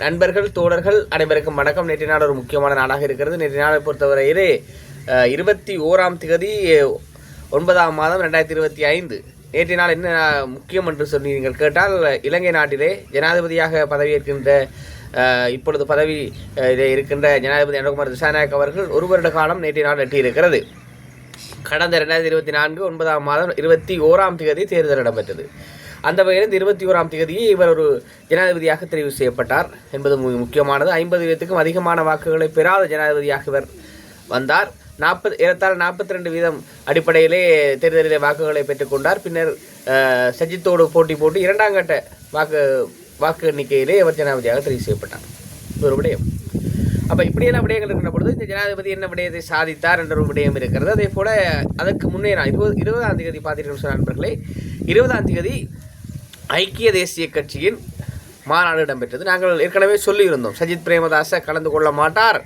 நண்பர்கள் தோழர்கள் அனைவருக்கும் வணக்கம். நேற்று நாள் ஒரு முக்கியமான நாடாக இருக்கிறது. நேற்று நாளை பொறுத்தவரையிலே இருபத்தி ஓராம் தேதி ஒன்பதாம் மாதம் ரெண்டாயிரத்தி இருபத்தி ஐந்து. நேற்று நாள் என்ன முக்கியம் என்று சொல்லி நீங்கள் கேட்டால் இலங்கை நாட்டிலே ஜனாதிபதியாக பதவியேற்கின்ற இப்பொழுது பதவி இருக்கின்ற ஜனாதிபதி அனுகுமார் திசாநாயக் அவர்கள் ஒரு வருட காலம் நேற்றைய நாள் எட்டியிருக்கிறது. கடந்த ரெண்டாயிரத்தி இருபத்தி நான்கு ஒன்பதாம் மாதம் இருபத்தி ஓராம் தேதி தேர்தல் இடம்பெற்றது. அந்த வகையில் இந்த இருபத்தி ஓராம் தேதியே இவர் ஒரு ஜனாதிபதியாக தெரிவு செய்யப்பட்டார் என்பது முக்கியமானது. ஐம்பது வீதத்துக்கும் அதிகமான வாக்குகளை பெறாத ஜனாதிபதியாக இவர் வந்தார். நாற்பது ஏறத்தாழ நாற்பத்தி ரெண்டு வீதம் அடிப்படையிலே தேர்தலிலே வாக்குகளை பெற்றுக்கொண்டார் பின்னர் அஹ், சஜித்தோடு போட்டி போட்டு இரண்டாம் கட்ட வாக்கு வாக்கு எண்ணிக்கையிலே அவர் ஜனாதிபதியாக தெரிவு செய்யப்பட்டார். ஒரு விடயம். அப்போ இப்படியெல்லாம் விடயங்கள் இருக்கிற பொழுது இந்த ஜனாதிபதி என்ன விடயத்தை சாதித்தார் என்ற ஒரு விடயம் இருக்கிறது. அதே போல் அதற்கு முன்னே நான் இருபது இருபதாம் தேதி பார்த்தீர்கள் சொன்ன நண்பர்களே. இருபதாம் தேதி ஐக்கிய தேசிய கட்சியின் மாநாடு இடம்பெற்றது. நாங்கள் ஏற்கனவே சொல்லியிருந்தோம். சஜித் பிரேமதாச கலந்து கொள்ள மாட்டார்.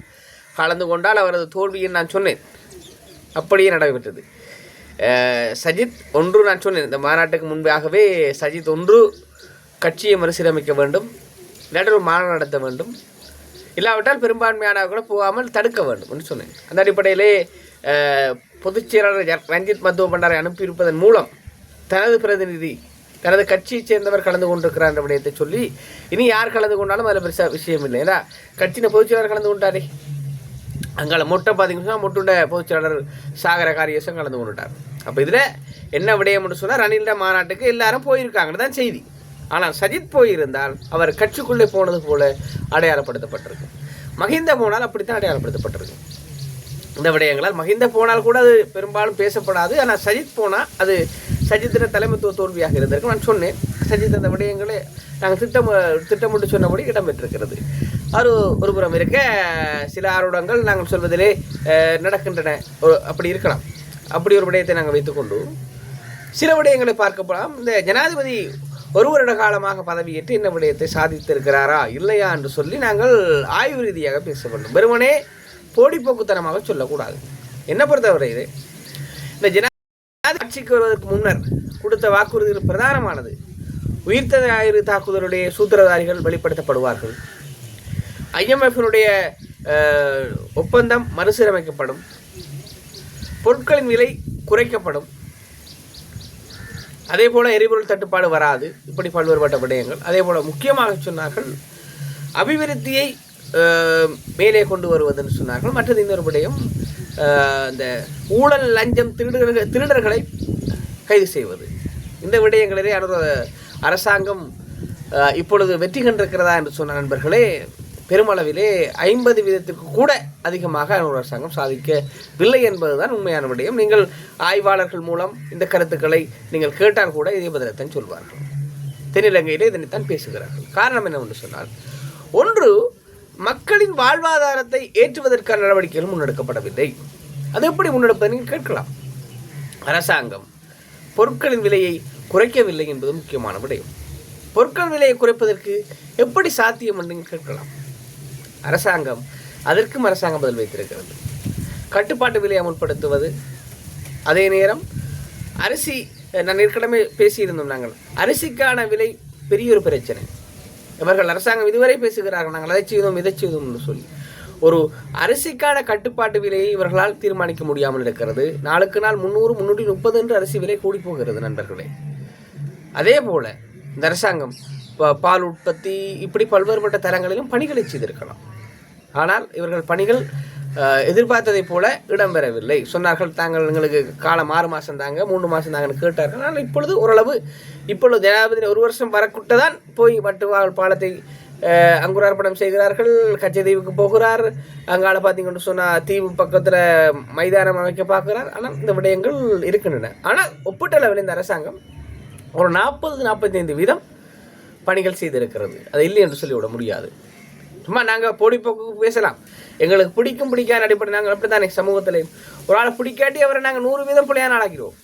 கலந்து கொண்டால் அவரது தோல்வியை நான் சொன்னேன். அப்படியே நடைபெற்றது. சஜித் ஒன்று நான் சொன்னேன். இந்த மாநாட்டுக்கு முன்பாகவே சஜித் ஒன்று கட்சியை மறுசீரமைக்க வேண்டும். இல்லாட்டி ஒரு மாநாடு நடத்த வேண்டும். இல்லாவிட்டால் பெரும்பான்மையானவர்களை போகாமல் தடுக்க வேண்டும் என்று சொன்னேன். அந்த அடிப்படையிலே பொதுச்செயலாளர் பொதுச் செயலாளர் ரஞ்சித் மத்துவ பண்டாரை அனுப்பியிருப்பதன் மூலம் தனது பிரதிநிதி தனது கட்சியைச் சேர்ந்தவர் கலந்து கொண்டிருக்கிறார் என்ற விடயத்தை சொல்லி இனி யார் கலந்து கொண்டாலும் அதில் பெருசாக விஷயம் இல்லை. ஏன்னா கட்சியின் பொதுச் செயலாளர் கலந்து கொண்டாரே. அங்கால மொட்டை பார்த்தீங்கன்னா மொட்டுண்ட பொதுச் செயலாளர் சாகர காரியசம் கலந்து கொண்டுட்டார். அப்போ இதில் என்ன விடயம்னு சொன்னால் ரணில்ட மாநாட்டுக்கு எல்லாரும் போயிருக்காங்கன்னு தான் செய்தி. ஆனால் சஜித் போயிருந்தால் அவர் கட்சிக்குள்ளே போனது போல அடையாளப்படுத்தப்பட்டிருக்கு. மஹிந்த போனால் அப்படித்தான் அடையாளப்படுத்தப்பட்டிருக்கு. இந்த விடயங்களால் மஹிந்த போனால் கூட அது பெரும்பாலும் பேசப்படாது. ஆனால் சஜித் போனால் அது சஜித்தின தலைமைத்துவ தோல்வியாக இருந்திருக்கு நான் சொன்னேன் சஜித் அந்த விடயங்களே நாங்கள் திட்டம் திட்டமிட்டு சொன்னபடி இடம்பெற்றிருக்கிறது. அது ஒரு புறம் இருக்க சில ஆர்வடங்கள் நாங்கள் சொல்வதிலே நடக்கின்றன. ஒரு அப்படி இருக்கலாம். அப்படி ஒரு விடயத்தை நாங்கள் வைத்துக்கொண்டு சில விடயங்களை பார்க்கப்படலாம். இந்த ஜனாதிபதி ஒரு வருட காலமாக பதவியேற்று இந்த விடயத்தை சாதித்திருக்கிறாரா இல்லையா என்று சொல்லி நாங்கள் ஆய்வு ரீதியாக பேச வேண்டும். வெறுமனே போடிப்போக்குத்தனமாக சொல்லக்கூடாது. என்ன பொறுத்தவரை இது. இந்த ஜனாதிபதி ஆட்சிக்கு வருவதற்கு முன்னர் கொடுத்த வாக்குறுதிகள் பிரதானமானது. உயிர்த்த ஞாயிறு தாக்குதலுடைய சூத்திரதாரிகள் வெளிப்படுத்தப்படுவார்கள். ஐஎம்எஃபினுடைய ஒப்பந்தம் மறுசீரமைக்கப்படும். பொருட்களின் விலை குறைக்கப்படும். அதே போல் எரிபொருள் தட்டுப்பாடு வராது. இப்படி பல்வேறுபட்ட விடயங்கள். அதே போல் முக்கியமாக சொன்னார்கள் அபிவிருத்தியை மேலே கொண்டு வருவதுன்னு சொன்னார்கள். மற்றது இன்னொரு விடயம் இந்த ஊழல் லஞ்சம் திருடர்கள் திருடர்களை கைது செய்வது. இந்த விடயங்களிலே அரசாங்கம் இப்பொழுது வெற்றி கண்டிருக்கிறதா என்று சொன்ன நண்பர்களே பெருமளவிலே ஐம்பது வீதத்திற்கு கூட அதிகமாக அனுர் அரசாங்கம் சாதிக்கவில்லை என்பதுதான் உண்மையான விடயம். நீங்கள் ஆய்வாளர்கள் மூலம் இந்த கருத்துக்களை நீங்கள் கேட்டால் கூட இதே பதிலத்தான் சொல்வார்கள். தென்னிலங்கையிலே இதனைத்தான் பேசுகிறார்கள். காரணம் என்னவென்று சொன்னால் ஒன்று மக்களின் வாழ்வாதாரத்தை ஏற்றுவதற்கான நடவடிக்கைகள் முன்னெடுக்கப்படவில்லை. அது எப்படி முன்னெடுப்பதை நீங்கள் கேட்கலாம். அரசாங்கம் பொருட்களின் விலையை குறைக்கவில்லை என்பது முக்கியமான விடயம். பொருட்கள் விலையை குறைப்பதற்கு எப்படி சாத்தியம் என்று கேட்கலாம். அரசாங்கம் அதற்கும் அரசாங்கம் பதில் வைத்திருக்கிறது. கட்டுப்பாட்டு விலை அமுல்படுத்துவது அதே நேரம் அரிசி நான் ஏற்கனவே பேசியிருந்தோம் நாங்கள். அரிசிக்கான விலை பெரிய ஒரு பிரச்சனை. இவர்கள் அரசாங்கம் இதுவரை பேசுகிறார்கள் நாங்கள் அதை செய்தோம் இதை செய்தோம் என்று சொல்லி. ஒரு அரிசிக்கான கட்டுப்பாட்டு விலையை இவர்களால் தீர்மானிக்க முடியாமல் இருக்கிறது. நாளுக்கு நாள் முந்நூறு முந்நூற்றி முப்பது என்று அரிசி விலை கூடி போகிறது நண்பர்களே. அதே போல் இந்த அரசாங்கம் ப- பால் உற்பத்தி இப்படி பல்வேறுபட்ட தரங்களிலும் பணிகளை செய்திருக்கலாம். ஆனால் இவர்கள் பணிகள் எதிர்பார்த்ததை எதிர்பார்த்ததைப் போல இடம்பெறவில்லை. சொன்னார்கள் தாங்கள் எங்களுக்கு காலம் ஆறு மாதம் தாங்க மூன்று மாதம் தாங்கன்னு கேட்டார்கள். ஆனால் இப்பொழுது ஓரளவு இப்பொழுது ஜனாதிபதி ஒரு வருஷம் வரக்கூட்டதான் போய் வட்டுவாள் பாலத்தை அங்குரார்ப்பணம் செய்கிறார்கள் கச்சதீவுக்கு போகிறார். அங்கால பார்த்தீங்கன்னு சொன்னால் தீவு பக்கத்தில் மைதானம் அமைக்க பார்க்கிறார். ஆனால் இந்த விடயங்கள் இருக்கின்றன. ஆனால் ஒப்பீட்டளவில் இந்த அரசாங்கம் ஒரு நாற்பது நாற்பத்தைந்து வீதம் பணிகள் செய்திருக்கிறது. அது இல்லை என்று சொல்லிவிட முடியாது. சும்மா நாங்கள் போடிப்போக்கு பேசலாம். எங்களுக்கு பிடிக்கும் பிடிக்காத அடிப்படை நாங்கள் அப்படி தானே சமூகத்தில். ஒரு ஆளை பிடிக்காட்டி அவரை நாங்கள் நூறு வீதம் பிள்ளையான ஆளாக்கிறோம்.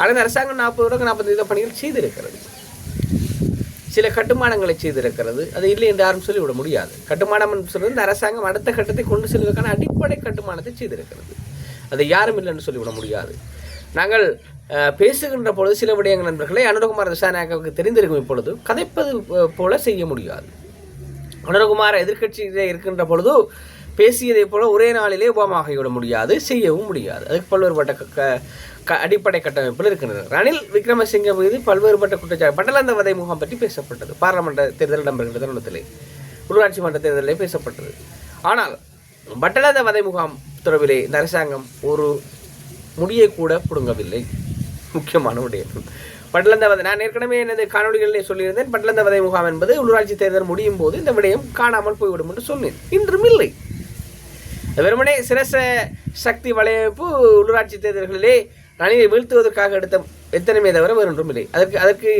ஆனால் அரசாங்கம் நாற்பது வீதம் நாற்பது வீதம் பணிகள் செய்திருக்கிறது. சில கட்டுமானங்களை செய்திருக்கிறது. அது இல்லை என்று யாரும் சொல்லிவிட முடியாது. கட்டுமானம் என்று சொல்வது இந்த அரசாங்கம் அடுத்த கட்டத்தை கொண்டு செல்வதற்கான அடிப்படை கட்டுமானத்தை செய்திருக்கிறது. அதை யாரும் இல்லை என்று சொல்லிவிட முடியாது. நாங்கள் பேசுகின்ற பொழுது சில விடயங்கள் நண்பர்களை அனுரகுமார் திசாநாயக்காவுக்கு தெரிந்திருக்கும் இப்பொழுது கதைப்பது போல செய்ய முடியாது. அனுரகுமார எதிர்க்கட்சியிலே இருக்கின்ற பொழுது பேசியதை போல ஒரே நாளிலே உபமாகிவிட முடியாது செய்யவும் முடியாது. அதுக்கு பல்வேறுபட்ட க- க- க- அடிப்படை கட்டமைப்பில் இருக்கின்றன. ரணில் விக்ரமசிங்க மீது பல்வேறுபட்ட குற்றச்சாட்டு பட்டலந்த வதை முகாம் பற்றி பேசப்பட்டது. பாராளுமன்ற தேர்தல் இடம்பெறுகின்ற தருணத்திலே உள்ளாட்சி மன்ற தேர்தலிலே பேசப்பட்டது. ஆனால் பட்டலந்த வதை முகாம் தொடர்பிலே இந்த அரசாங்கம் ஒரு முடியை கூட பிடுங்கவில்லை முக்கியமான விடயம் பட்லந்தவதை நான் ஏற்கனவே எனது காணொலிகளிலே சொல்லியிருந்தேன் பட்லந்தவதை முகாம் என்பது உள்ளூராட்சி தேர்தல் முடியும் போது இந்த விடயம் காணாமல் போய்விடும் என்று சொன்னேன். இன்றும் இல்லை. வெறுமனே சிரச சக்தி வலையமைப்பு உள்ளூராட்சி தேர்தல்களிலே ரணிலை வீழ்த்துவதற்காக எடுத்த எத்தனைமே தவிர வேறொன்றும் இல்லை. அதற்கு அதற்கு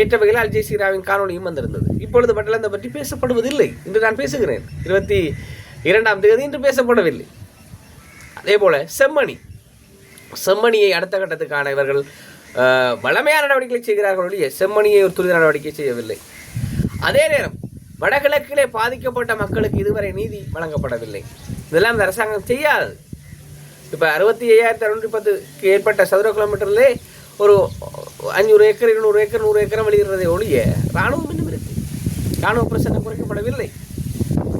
ஏற்ற வகையில் அல் ஜெசீராவின் காணொலியும் வந்திருந்தது. இப்பொழுது பட்டலந்த பற்றி பேசப்படுவதில்லை இன்று நான் பேசுகிறேன். இருபத்தி இரண்டாம் தேதி இன்று பேசப்படவில்லை. அதே போல செம்மணி. செம்மணியை அடுத்த கட்டத்துக்கான இவர்கள் வளமையான நடவடிக்கைகளை செய்கிறார்கள் ஒழிய செம்மணியை ஒரு துரித நடவடிக்கை செய்யவில்லை. அதே நேரம் வடகிழக்கிலே பாதிக்கப்பட்ட மக்களுக்கு இதுவரை நீதி வழங்கப்படவில்லை. இதெல்லாம் இந்த அரசாங்கம் செய்யாது. இப்போ அறுபத்தி ஐயாயிரத்தி அறுநூற்றி பத்துக்கு ஏற்பட்ட சதுர கிலோமீட்டர்லே ஒரு அஞ்சூறு ஏக்கர் இருநூறு ஏக்கர் நூறு ஏக்கர் வெளியிடுறதை ஒழிய இராணுவம் இன்னும் இருக்கு. இராணுவ பிரச்சனை குறைக்கப்படவில்லை.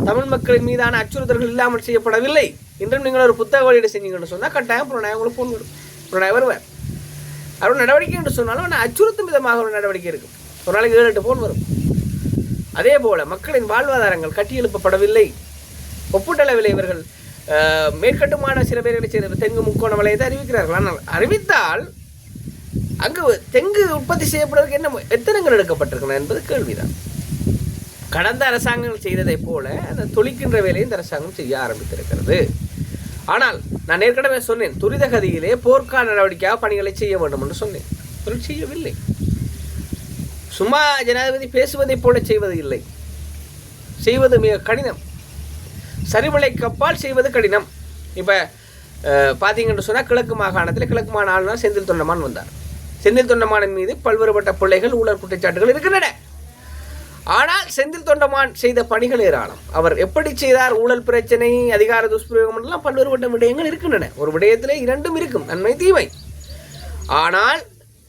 தமிழ் மக்களின் மீதான அச்சுறுத்தல்கள் இல்லாமல் செய்யப்படவில்லை. இன்றும் நீங்கள் ஒரு புத்தக வெளியீடு செஞ்சீங்கன்னு சொன்னால் கட்டாயம் புலனாய் உங்களுக்கு ஃபோன் வரும். புறநாயகம் வருவார். அவரோட நடவடிக்கை என்று சொன்னாலும் ஆனால் அச்சுறுத்தும் விதமாக ஒரு நடவடிக்கை இருக்கும். ஒரு நாளைக்கு ஏழு எட்டு ஃபோன் வரும். அதே போல் மக்களின் வாழ்வாதாரங்கள் கட்டியெழுப்பப்படவில்லை ஒப்பீட்டளவில் இவர்கள் மேற்கட்டுமான சில பேர்களை செய்த தெங்கு முக்கோண வளையத்தை அறிவிக்கிறார்கள். ஆனால் அறிவித்தால் அங்கு தெங்கு உற்பத்தி செய்யப்படுவதற்கு என்ன எத்தனங்கள் எத்தனைகள் எடுக்கப்பட்டிருக்கின்றன என்பது கேள்விதான். கடந்த அரசாங்கங்கள் செய்ததைப் போல அந்த தொழிக்கின்ற வேலையை இந்த அரசாங்கம் செய்ய ஆரம்பித்திருக்கிறது. ஆனால் நான் ஏற்கனவே சொன்னேன் துரித கதியிலே போர்க்கால நடவடிக்கையாக பணிகளை செய்ய வேண்டும் என்று சொன்னேன். அவர்கள் செய்யவில்லை. சும்மா ஜனாதிபதி பேசுவதைப் போல செய்வது இல்லை. செய்வது மிக கடினம். சரிவளைக்கு கப்பால் செய்வது கடினம். இப்போ பார்த்தீங்கன்னு சொன்னால் கிழக்கு மாகாணத்தில் கிழக்கு மாகாண ஆளுநர் செந்தில் தொண்டமான் வந்தார். செந்தில் தொண்டமானின் மீது பல்வேறுபட்ட பிள்ளைகள் ஊழல் குற்றச்சாட்டுகள் இருக்கின்றன. ஆனால் செந்தில் தொண்டமான் செய்த பணிகள் ஏராளம். அவர் எப்படி செய்தார் ஊழல் பிரச்சனை அதிகார துஷ்பிரயோகம் எல்லாம் பல்வேறுபட்ட விடயங்கள் இருக்கின்றன. ஒரு விடயத்திலே இரண்டும் இருக்கும் நன்மை தீமை. ஆனால்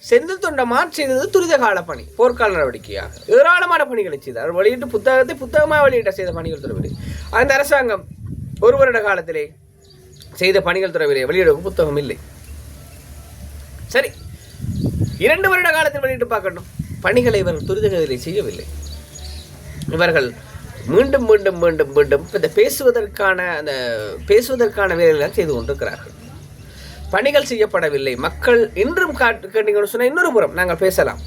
செந்தில் தொண்டமான் செய்தது துரித கால பணி போர்க்கால நடவடிக்கையாக. ஏராளமான பணிகளை செய்தார். அவர் வெளியிட்டு புத்தகத்தை புத்தகமாக வெளியிட்ட செய்த பணிகள் தொடர்பில் அந்த அரசாங்கம் ஒரு வருட காலத்திலே செய்த பணிகள் துறவிலே வெளியிடவும் புத்தகம் இல்லை. சரி இரண்டு வருட காலத்தில் வெளியிட்டு பார்க்கணும் பணிகளை இவர் துரிதகதிலே செய்யவில்லை. இவர்கள் மீண்டும் மீண்டும் மீண்டும் மீண்டும் இந்த பேசுவதற்கான அந்த பேசுவதற்கான வேலைகள் செய்து கொண்டிருக்கிறார்கள். பணிகள் செய்யப்படவில்லை. மக்கள் இன்றும் காட்டு கேட்டீங்கன்னு சொன்னால் இன்னொரு புறம் நாங்கள் பேசலாம்.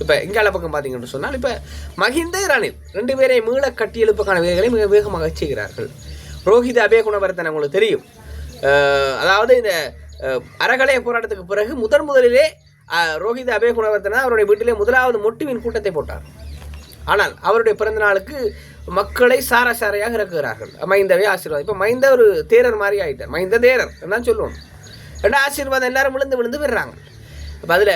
இப்போ இங்கால பக்கம் பார்த்தீங்கன்னு சொன்னால் இப்போ மஹிந்த ரணில் ரெண்டு பேரை மீள கட்டியெழுப்புக்கான வேலைகளை மிக வேகமாக செய்கிறார்கள். ரோஹித அபே குணவர்த்தன் உங்களுக்கு தெரியும். அதாவது இந்த அஹ், அறகலைய போராட்டத்துக்கு பிறகு முதன் முதலிலே ரோஹித் அபே குணவர்த்தனா அவருடைய வீட்டிலே முதலாவது மொட்டுவின் கூட்டத்தை போட்டார். ஆனால் அவருடைய பிறந்த நாளுக்கு மக்களை சார சாரையாக இறக்குகிறார்கள். மைந்தவே ஆசீர்வாதம். இப்போ மைந்த ஒரு தேரர் மாதிரி ஆகிட்டார் மைந்த தேரர். தான் சொல்லுவோம். ரெண்டு ஆசீர்வாதம் எல்லாரும் விழுந்து விழுந்து விடுறாங்க. இப்போ அதில்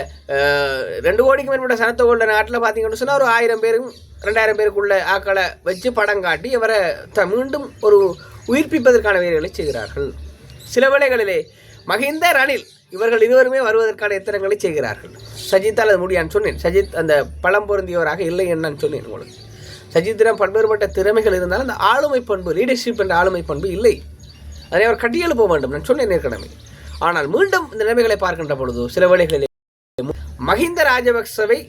ரெண்டு கோடிக்கு மேற்பட்ட உள்ள நாட்டில் பார்த்தீங்கன்னு சொன்னால் ஒரு ஆயிரம் பேரும் ரெண்டாயிரம் பேருக்குள்ள ஆக்களை வச்சு படம் காட்டி இவரை த மீண்டும் ஒரு உயிர்ப்பிப்பதற்கான வேலைகளை செய்கிறார்கள். சில வேளைகளிலே மகிந்த ரணில் இவர்கள் இருவருமே வருவதற்கான எத்தனங்களை செய்கிறார்கள்? சஜித்தால் அது முடியான்னு சொன்னேன். சஜித் அந்த பழம் பொருந்தியவராக இல்லை என்னன்னு சொன்னேன் உங்களுக்கு. சஜித்திடம் பல்வேறுபட்ட திறமைகள் இருந்தாலும் அந்த ஆளுமை பண்பு லீடர்ஷிப் என்ற ஆளுமை பண்பு இல்லை. அதை அவர் கட்டியெழுப்ப வேண்டும் நான் சொன்னேன் ஏற்கனவே. ஆனால் மீண்டும் இந்த நிலைமைகளை பார்க்கின்ற பொழுது சில வேளைகளில் மஹிந்த ராஜபக்சவை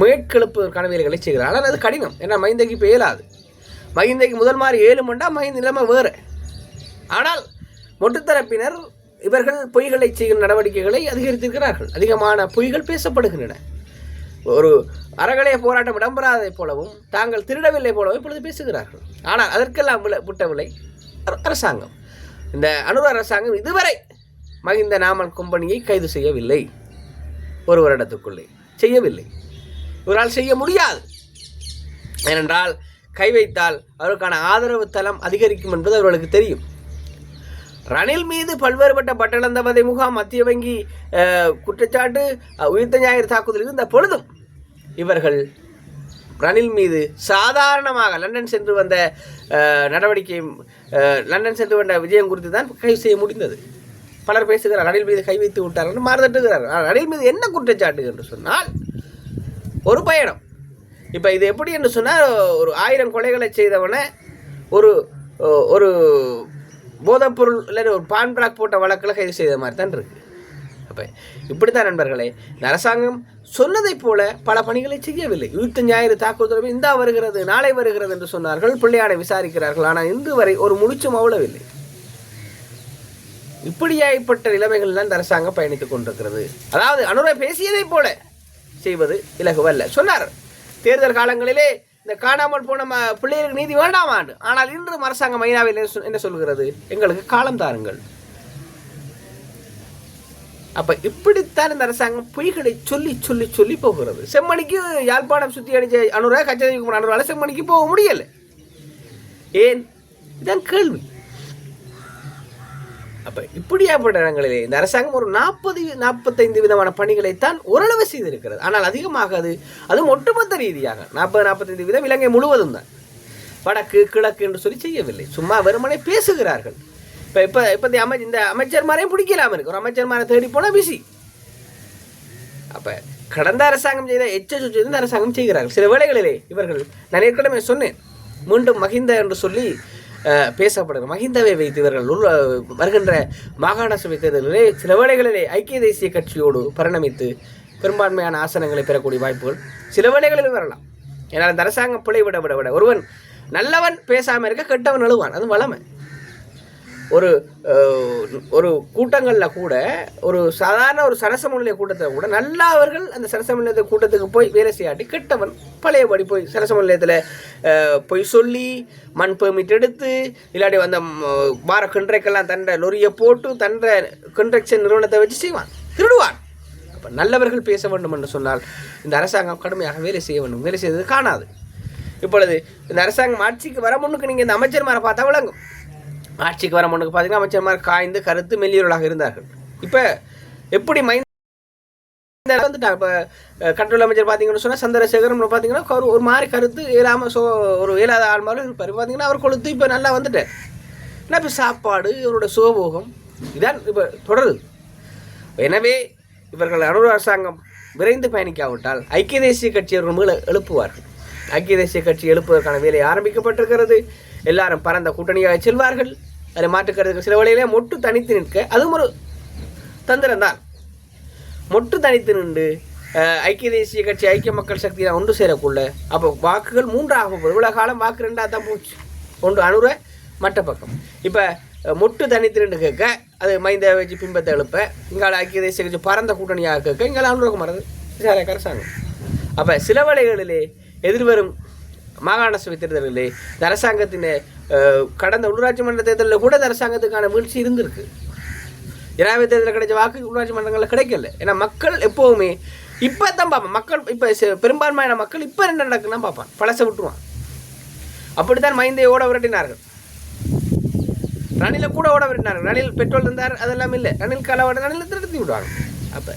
மேற்கெழுப்பதற்கான வேலைகளை செய்கிறார். ஆனால் அது கடினம் ஏன்னா மஹிந்தக்கு இப்போ இயலாது. மஹிந்தைக்கு முதல் மாதிரி ஏழு மண்டா மஹிந்த நிலைமை வேறு. ஆனால் மொட்டுத்தரப்பினர் இவர்கள் பொய்களை செய்யும் நடவடிக்கைகளை அதிகரித்திருக்கிறார்கள். அதிகமான பொய்கள் பேசப்படுகின்றன. ஒரு அறகலைய போராட்டம் இடம்பெறாதைப் போலவும் தாங்கள் திருடவில்லை போலவும் இப்பொழுது பேசுகிறார்கள். ஆனால் அதற்கெல்லாம் விட்டவில்லை அரசாங்கம். இந்த அனுர அரசாங்கம் இதுவரை மகிந்த நாமல் கும்பனியை கைது செய்யவில்லை. ஒரு வருடத்துக்குள்ளே செய்யவில்லை. இவரால் செய்ய முடியாது. ஏனென்றால் கை வைத்தால் அவருக்கான ஆதரவு தளம் அதிகரிக்கும் என்பது அவர்களுக்கு தெரியும். ரணில் மீது பல்வேறுபட்ட பட்டளந்தவதை முகாம் மத்திய வங்கி குற்றச்சாட்டு உயிர்த்த ஞாயிறு தாக்குதல் இருந்த பொழுதும் இவர்கள் ரணில் மீது சாதாரணமாக லண்டன் சென்று வந்த நடவடிக்கை லண்டன் சென்று வந்த விஜயம் குறித்து தான் கைது செய்ய முடிந்தது. பலர் பேசுகிறார் ரணில் மீது கை வைத்து விட்டார் என்று மாறுதட்டுகிறார். ரணில் மீது என்ன குற்றச்சாட்டு என்று சொன்னால் ஒரு பயணம். இப்போ இது எப்படி என்று சொன்னால் ஒரு ஆயிரம் கொலைகளை செய்தவனை ஒரு ஒரு போதைப்பொருள் இல்லை ஒரு பான் பிராக் போட்ட வழக்கில் கைது செய்த மாதிரி தான் இருக்குது அப்போ இப்படித்தான் நண்பர்களே இந்த அரசாங்கம் சொன்னதைப் போல பல பணிகளை செய்யவில்லை. இருபத்தி ஞாயிறு தாக்குதல் இந்தா வருகிறது நாளை வருகிறது என்று சொன்னார்கள். பிள்ளையாடை விசாரிக்கிறார்கள். ஆனால் இன்று வரை ஒரு முடிச்சும் அவ்வளவில்லை. இப்படியாய்ப்பட்ட நிலைமைகள் தான் இந்த அரசாங்கம் பயணித்துக் கொண்டிருக்கிறது. அதாவது அனுரை பேசியதைப் போல செய்வது இலகுவல்ல. சொன்னார் தேர்தல் காலங்களிலே இந்த காணாமல் போன பிள்ளைகளுக்கு நீதி வேண்டாமாண்டு ஆனால் இன்றும் அரசாங்கம் ஐநாவில் என்ன சொல்கிறது? எங்களுக்கு காலம் தாருங்கள். அப்ப இப்படித்தான் இந்த அரசாங்கம் பொய்களை சொல்லி சொல்லி சொல்லி போகிறது. செம்மணிக்கு யாழ்ப்பாணம் சுத்தி அடிச்ச அனுரா கச்சேரிக்கு அனுரால செம்மணிக்கு போக முடியல. ஏன்? இதான் கேள்வி. அப்போ இப்படியாப்பட்ட இடங்களிலே இந்த அரசாங்கம் ஒரு நாற்பது நாற்பத்தைந்து விதமான பணிகளைத்தான் ஓரளவு செய்திருக்கிறது. ஆனால் அதிகமாக அது அதுவும் ஒட்டுமொத்த ரீதியாக நாற்பது நாற்பத்தைந்து விதம் இலங்கை முழுவதும் தான். வடக்கு கிழக்கு என்று சொல்லி செய்யவில்லை. சும்மா வெறுமனை பேசுகிறார்கள். இப்போ இப்போ இப்போ இந்த அமை இந்த அமைச்சர்மாரையும் பிடிக்கலாம இருக்கு. ஒரு அமைச்சர்மாரை தேடி போனால் பிசி அப்போ கடந்த அரசாங்கம் செய்த எச்ச இந்த அரசாங்கம் செய்கிறார்கள். சில வேளைகளிலே இவர்கள் நான் ஏற்கனவே சொன்னேன். மீண்டும் மகிந்த என்று சொல்லி பேசப்படுகிற மஹிந்தவை வைத்து இவர்கள் உள்ள வருகின்ற மாகாண சபை தேர்தலிலே சில வேளைகளிலே ஐக்கிய தேசிய கட்சியோடு பரிணமித்து பெரும்பான்மையான ஆசனங்களை பெறக்கூடிய வாய்ப்புகள் சில வேளைகளில் வரலாம். ஏன்னால் அந்த அரசாங்கம் பிழை விட விட. விட ஒருவன் நல்லவன் பேசாமல் இருக்க கெட்டவன் எழுவான் அது வளமை. ஒரு ஒரு கூட்டங்களில் கூட ஒரு சாதாரண ஒரு சரசமநிலைய கூட்டத்தில் கூட நல்லா அவர்கள் அந்த சரசமநிலைய கூட்டத்துக்கு போய் வேலை செய்யாட்டி கெட்டவன் பழையபடி போய் சரசமநிலையத்தில் போய் சொல்லி மண் பெர்மிட் எடுத்து இல்லாட்டி அந்த வார கண்ட்ரைக்கெல்லாம் தண்டை லொரியை போட்டு தண்டை கன்ட்ரக்ஷன் நிறுவனத்தை வச்சு செய்வான் திருடுவான். அப்போ நல்லவர்கள் பேச வேண்டும் என்று சொன்னால் இந்த அரசாங்கம் கடுமையாக வேலை செய்ய வேண்டும். வேலை செய்தது காணாது. இப்பொழுது இந்த அரசாங்கம் ஆட்சிக்கு வர முன்னுக்கு நீங்கள் இந்த அமைச்சர்மாரை பார்த்தா விளங்கும். ஆட்சிக்கு வர முன்னுக்கு பார்த்தீங்கன்னா அமைச்சர்மார் காய்ந்து கருத்து மெல்லியவர்களாக இருந்தார்கள். இப்போ எப்படி மைந்த வந்துட்டாங்க இப்போ கண்ட்ரோல் அமைச்சர் பார்த்தீங்கன்னு சொன்னால் சந்திரசேகரம் பார்த்தீங்கன்னா ஒரு ஒரு மாதிரி கருத்து இயலாமல் சோ ஒரு இயலாத ஆள் மாதிரி இருப்பார். பார்த்தீங்கன்னா அவர் கொளுத்து இப்போ நல்லா வந்துட்டார் ஏன்னா இப்போ சாப்பாடு இவரோட சுகபோகம் இதான் இப்போ தொடருது. எனவே இவர்கள் அனுர் அரசாங்கம் விரைந்து பயணிக்காவிட்டால் ஐக்கிய தேசிய கட்சி அவர்கள் மேலே எழுப்புவார்கள். ஐக்கிய தேசிய கட்சி எழுப்புவதற்கான வேலை ஆரம்பிக்கப்பட்டிருக்கிறது. எல்லாரும் பரந்த கூட்டணியாக செல்வார்கள். அதை மாற்றுக்கிறதுக்கு சில வழியிலே மொட்டு தனித்து நிற்க அதுவும் ஒரு தந்திரம்தான் மொட்டு தனித்து நின்று ஐக்கிய தேசிய கட்சி ஐக்கிய மக்கள் சக்தியில் ஒன்று சேரக்குள்ள அப்போ வாக்குகள் மூன்றாக போகுது. இவ்வளோ காலம் வாக்கு ரெண்டாக தான் போச்சு. ஒன்று அணுற மற்ற பக்கம். இப்போ மொட்டு தனித்து நின்று கேட்க அது மைந்த வச்சு பிம்பத்தை எழுப்ப இங்கால ஐக்கிய தேசிய கட்சி பரந்த கூட்டணியாக கேட்க இங்கால அனுரகுமார் விசாரணை அரசாங்கம் அப்போ சில வழிகளிலே எதிர்வரும் மாகாண சபை தேர்தல்களே இந்த அரசாங்கத்தின் கடந்த உள்ளூராட்சி மன்ற தேர்தலில் கூட இந்த அரசாங்கத்துக்கான வீழ்ச்சி இருந்திருக்கு. ஜனாதிபதி தேர்தலில் கிடைச்ச வாக்கு உள்ளாட்சி மன்றங்களில் கிடைக்கல. ஏன்னா மக்கள் எப்போவுமே இப்போ தான் பார்ப்பேன் மக்கள் இப்போ பெரும்பான்மையான மக்கள் இப்போ என்ன நடக்குன்னா பார்ப்பான் பழசை விட்டுருவான் அப்படித்தான் மைந்தை ஓட விரட்டினார்கள். ரணில கூட ஓட விரட்டினார் ரணில் பெட்ரோல் இருந்தார் அதெல்லாம் இல்லை. ரணில் கலவாட ரணில் திருத்தி விடுவாங்க. அப்போ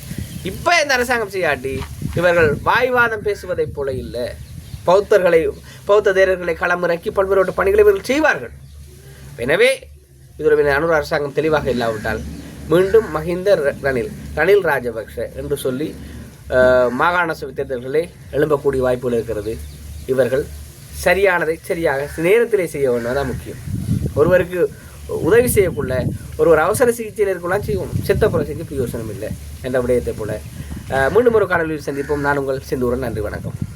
இப்போ இந்த அரசாங்கம் செய்யாட்டி இவர்கள் வாய்வாதம் பேசுவதைப் போல இல்லை. பௌத்தர்களை பௌத்த தேரர்களை களமிறக்கி பல்வேறு பணிகளை இவர்கள் செய்வார்கள். எனவே இதில் அனுர அரசாங்கம் தெளிவாக இல்லாவிட்டால் மீண்டும் மஹிந்த ரணில் ரணில் ராஜபக்ஷ என்று சொல்லி மாகாண சபை தேர்தல்களே எழும்பக்கூடிய வாய்ப்புகள் இருக்கிறது. இவர்கள் சரியானதை சரியாக நேரத்திலே செய்ய வேண்டும். தான் முக்கியம். ஒருவருக்கு உதவி செய்யக்குள்ள ஒருவர் அவசர சிகிச்சையில் இருக்கலாம் செய்வோம் செத்த செஞ்சு பிரயோசனம் இல்லை என்ற விடயத்தை போல. மீண்டும் ஒரு காணொலியில் சந்திப்போம். நான் உங்கள் சிந்தூரன் நன்றி வணக்கம்.